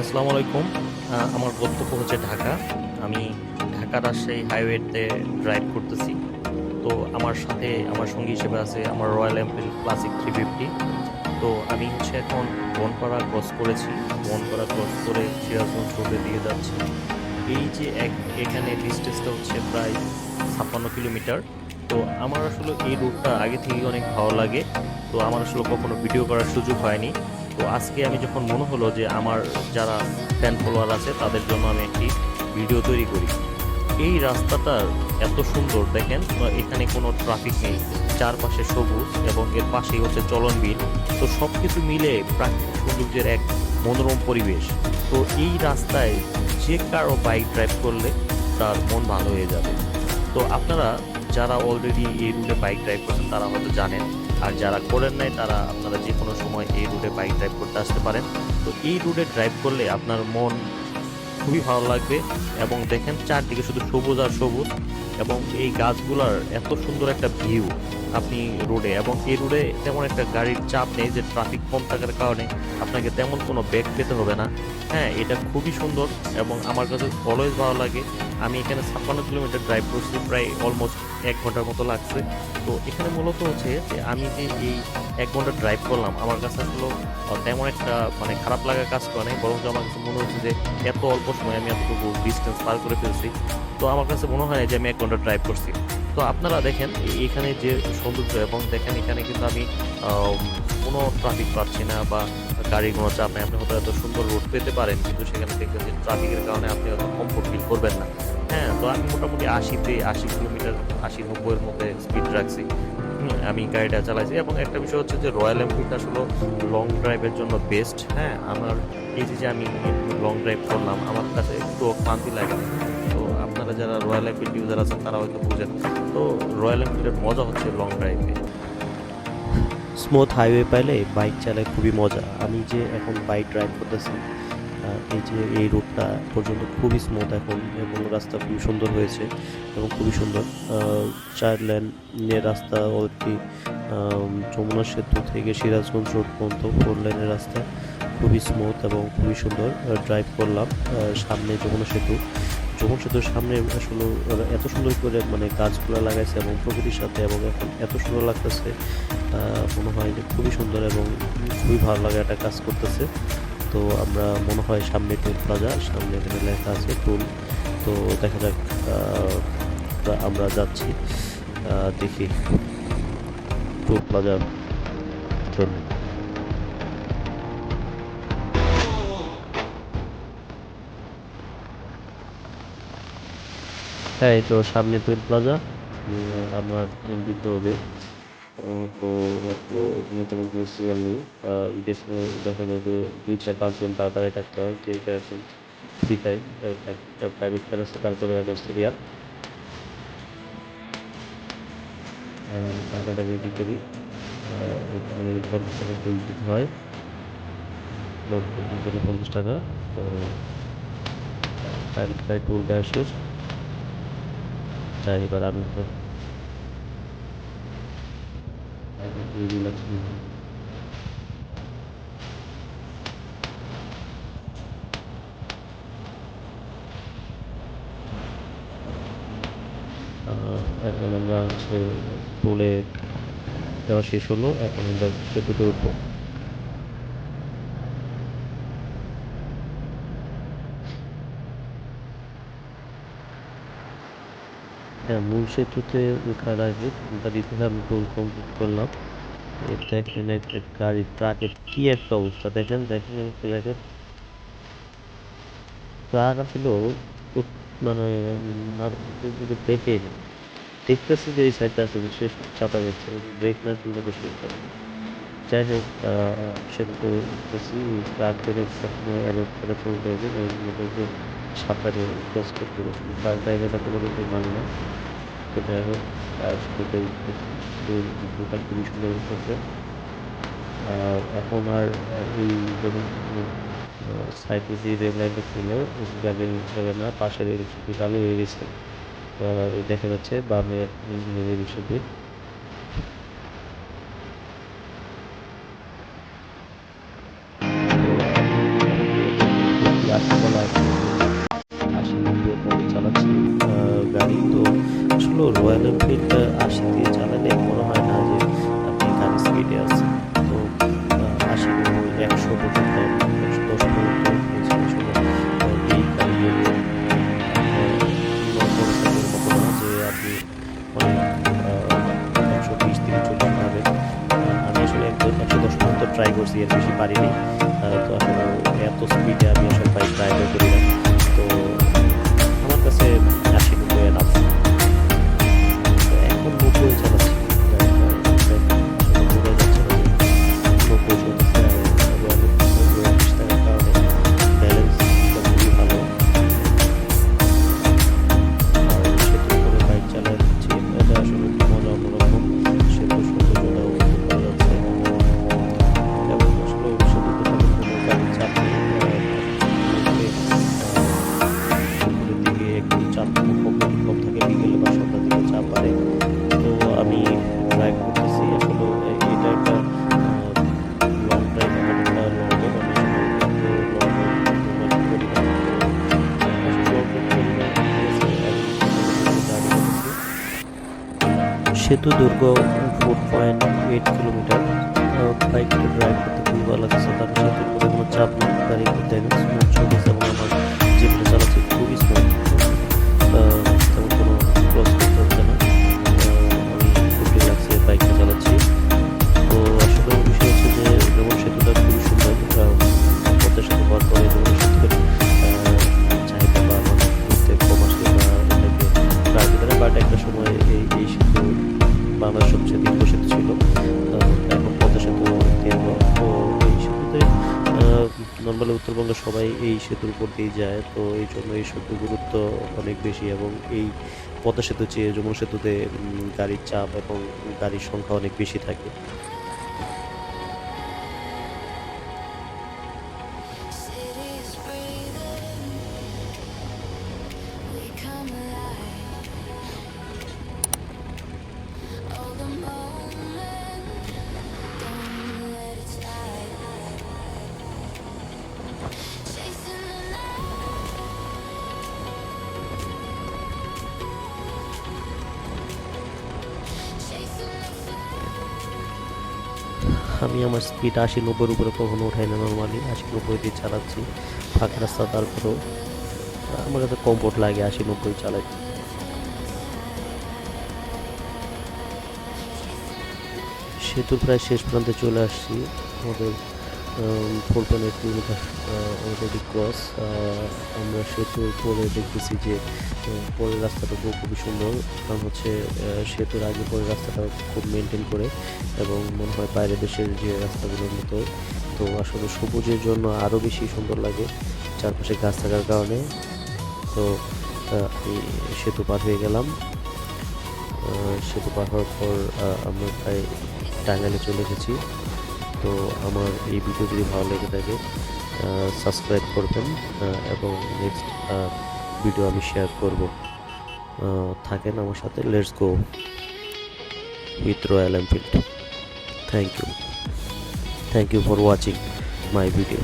আসসালামু আলাইকুম। আমার গন্তব্য হচ্ছে ঢাকা। আমি ঢাকা রাজশাহী হাইওয়েতে ড্রাইভ করতেছি। তো আমার সাথে আমার সঙ্গী হিসেবে আছে আমার Royal Enfield classic three fifty তো আমি হচ্ছে এখন বনপাড়া ক্রস করেছি। বনপাড়া ক্রস করে সিরাজগঞ্জ রোডে দিয়ে যাচ্ছি। এই যে এক এখানে ডিস্টেন্সটা হচ্ছে প্রায় ছাপ্পান্ন কিলোমিটার। তো আমার আসলে এই রুটটা আগে থেকেই অনেক ভালো লাগে। তো আমার আসলে কখনো ভিডিও করার সুযোগ হয়নি। তো আজকে আমি যখন মনে হলো যে আমার যারা ফ্যান ফলোয়ার আছে, তাদের জন্য আমি একটি ভিডিও তৈরি করি। এই রাস্তাটা এত সুন্দর, দেখেন এখানে কোনো ট্রাফিক নেই, চারপাশে সবুজ এবং এর পাশেই হচ্ছে চলন বিল তো সব কিছু মিলে প্রাকৃতিক সৌন্দর্যের এক মনোরম পরিবেশ। তো এই রাস্তায় যে কারও বাইক ড্রাইভ করলে তার মন ভালো হয়ে যাবে। তো আপনারা যারা অলরেডি এই রুটে বাইক ড্রাইভ করছেন, তারা হয়তো জানেন আর যারা করেন নাই, তারা আপনারা যে কোনো সময় এই রুটে বাইক ড্রাইভ করতে আসতে পারেন। তো এই রুটে ড্রাইভ করলে আপনার মন খুবই ভালো লাগবে এবং দেখেন চারদিকে শুধু সবুজ আর সবুজ এবং এই গাছগুলার এত সুন্দর একটা ভিউ আপনি রোডে এবং এই রোডে তেমন একটা গাড়ির চাপ নেই যে ট্রাফিক কম থাকার কারণে আপনাকে তেমন কোনো ব্যাগ পেতে হবে না। হ্যাঁ এটা খুবই সুন্দর এবং আমার কাছে অলওয়েজ ভালো লাগে। আমি এখানে ছাপ্পান্ন কিলোমিটার ড্রাইভ করছি, প্রায় অলমোস্ট এক ঘণ্টার মতো লাগছে। তো এখানে মূলত হচ্ছে যে আমি যে এই এক ঘণ্টা ড্রাইভ করলাম আমার কাছে আসলে তেমন একটা মানে খারাপ লাগা কাজ করে নাই। বরং আমার কাছে মনে হচ্ছে যে এত অল্প সময় আমি এতটুকু ডিস্টেন্স পার করে ফেলছি। তো আমার কাছে মনে হয় যে আমি এক ঘণ্টা ড্রাইভ করছি। তো আপনারা দেখেন এখানে যে সৌন্দর্য এবং দেখেন এখানে কিন্তু আম, কোনো ট্রাফিক পাচ্ছি না বা গাড়ির কোনো চাপ নেই। আপনি হয়তো এত সুন্দর রোড পেতে পারেন, কিন্তু সেখানে দেখবেন যে ট্রাফিকের কারণে আপনি হয়তো কমফোর্ট ফিল করবেন না। হ্যাঁ তো আমি মোটামুটি আশিতে, আশি কিলোমিটার, আশি, নব্বইয়ের মধ্যে স্পিড রাখছি। আমি গাড়িটা চালাইছি। এবং একটা বিষয় হচ্ছে যে রয়্যাল এনফিল্ড আসলে লং ড্রাইভের জন্য বেস্ট হ্যাঁ আমার এই যে আমি লং ড্রাইভ করলাম, আমার কাছে একটু ক্লান্তি লাগে। তো আপনারা যারা রয়্যাল এনফিল্ড ইউজার আছেন, তারা হয়তো বুঝেন। তো রয়্যাল এনফিল্ডের মজা হচ্ছে লং ড্রাইভে স্মুথ হাইওয়ে পাইলে বাইক চালায় খুবই মজা। আমি যে এখন বাইক ড্রাইভ করতেছি এই যে এই রোডটা পর্যন্ত খুবই স্মুথ এখন এবং রাস্তা খুবই সুন্দর হয়েছে এবং খুবই সুন্দর। চার লেনের রাস্তা অলরেডি যমুনা সেতু থেকে সিরাজগঞ্জ রোড পর্যন্ত ফোর লেনের রাস্তা। খুবই স্মুথ এবং খুবই সুন্দর ড্রাইভ করলাম সামনে যমুনা সেতু। যমুনা সেতুর সামনে আসলে এত সুন্দর করে মানে গাছগুলো লাগাইছে এবং প্রকৃতির সাথে এবং এখন এত সুন্দর লাগতেছে মনে হয় যে খুবই সুন্দর এবং খুবই ভালো লাগে একটা কাজ করতেছে। তো আমরা মনে হয় সামনে টোল প্লাজা সামনে এখানে লেখা আছে টোল তো দেখা যাক আমরা যাচ্ছি দেখি টোল প্লাজার জন্য। হ্যাঁ এই তো সামনে টোল প্লাজা আমার দিতে হবে। তো ঈদের সময় দেখা যায় যে দুই চার পাঁচজন তাড়াতাড়ি থাকতে হয় যে ফ্রি টাইম একটা প্রাইভেট কার আছে তারপরে একটা সিরিয়াল টাকাটা রেডি করি। পঞ্চাশ টাকা হয়। পঞ্চাশ টাকা, তো প্রাইভেট কার টোল দেওয়া আমি তো আহ, এখন আমরা হচ্ছে টোলে দেওয়া শেষ হলো। এখন আমরা সেতুতে উঠবো হ্যাঁ মূল সেতুতে ওঠার আগে গাড়িতে আমি টোল কমপ্লিট করলাম। দেখেন একটা গাড়ি ট্রাকের কি একটা অবস্থা। দেখেন দেখেন দেখেন। ট্রাক আসলে মানে দেখে দেখতেছি যে এই সাইডটা আছে বিশেষ চাপা যাচ্ছে ব্রেক না তুলে বেশি যাই হোক দেখতেছি ট্রাক অ্যাভয়েড করে চলতে হবে। সাঁতারে ক্রস করতে হবে ট্রাক ড্রাইভারটা কোনো কিছু মানে না। তো যাই হোক আর সেটাই ভিডিওটা খুবই সুন্দর করছে আর এখন আর এই যখন সাইডে যে রেল লাইনটা ছিল গাড়ি যাবে না, পাশের চালু হয়ে গেছে দেখা যাচ্ছে বামে রেল হিসেবে গাড়ি স্পিডে আছেন তো আশি নব্বই একশো পর্যন্ত দশ আমি আসলে একশো দশ ট্রাই করছি, এর বেশি পারিনি। তো আসলে এত স্পিডে আমি আসলে বাইক ড্রাইভও করি না। তো আমার কাছে আশি নব্বই এখন নব্বই চালাচ্ছি সেতু দুর্গ four point eight kilometre bike drive করতে খুবই ভালো লাগছে কারণ সেতুর কোনো চাপ নেই গাড়ি দেখেন স্মুথ চলতেছে এবং আমার যেগুলো চালাচ্ছে খুবই স্মুথ নর্মালি উত্তরবঙ্গে সবাই এই সেতুর উপর দিয়ে যায়, তো এই জন্য এই সেতুর গুরুত্ব অনেক বেশি এবং এই পদ্মা সেতু চেয়ে যমুনা সেতুতে গাড়ির চাপ এবং গাড়ির সংখ্যা অনেক বেশি থাকে। আমি আমার স্পিড আশি, নব্বইয়ের উপরে কখনো উঠাই না নর্মালি আশি, নব্বই দিয়ে চালাচ্ছি। ফাঁকা রাস্তা, তারপরেও আমার কাছে কমফোর্ট লাগে আশি, নব্বই চালাই। সেতুর প্রায় শেষ প্রান্তে চলে আসছি। আমাদের four point eight kilometre already cross আমরা সেতুর পরে দেখতেছি যে আহ, পরের রাস্তাটা খুব খুবই সুন্দর। কারণ হচ্ছে সেতুর আগে পরের রাস্তাটা খুব মেনটেন করে এবং মনে হয় বাইরের দেশের যে রাস্তাগুলোর মতো। তো আসলে সবুজের জন্য আরও বেশি সুন্দর লাগে চারপাশে গাছ থাকার কারণে। তো আহ, আমি সেতু পার হয়ে গেলাম। সেতু পার হওয়ার পর আমরা প্রায় টাঙ্গাইলে চলে এসেছি। তো আমার এই ভিডিও যদি ভালো লেগে থাকে সাবস্ক্রাইব করবেন এবং নেক্সট ভিডিও আমি শেয়ার করব। থাকেন আমার সাথে let's go with Royal Enfield thank you thank you for watching my video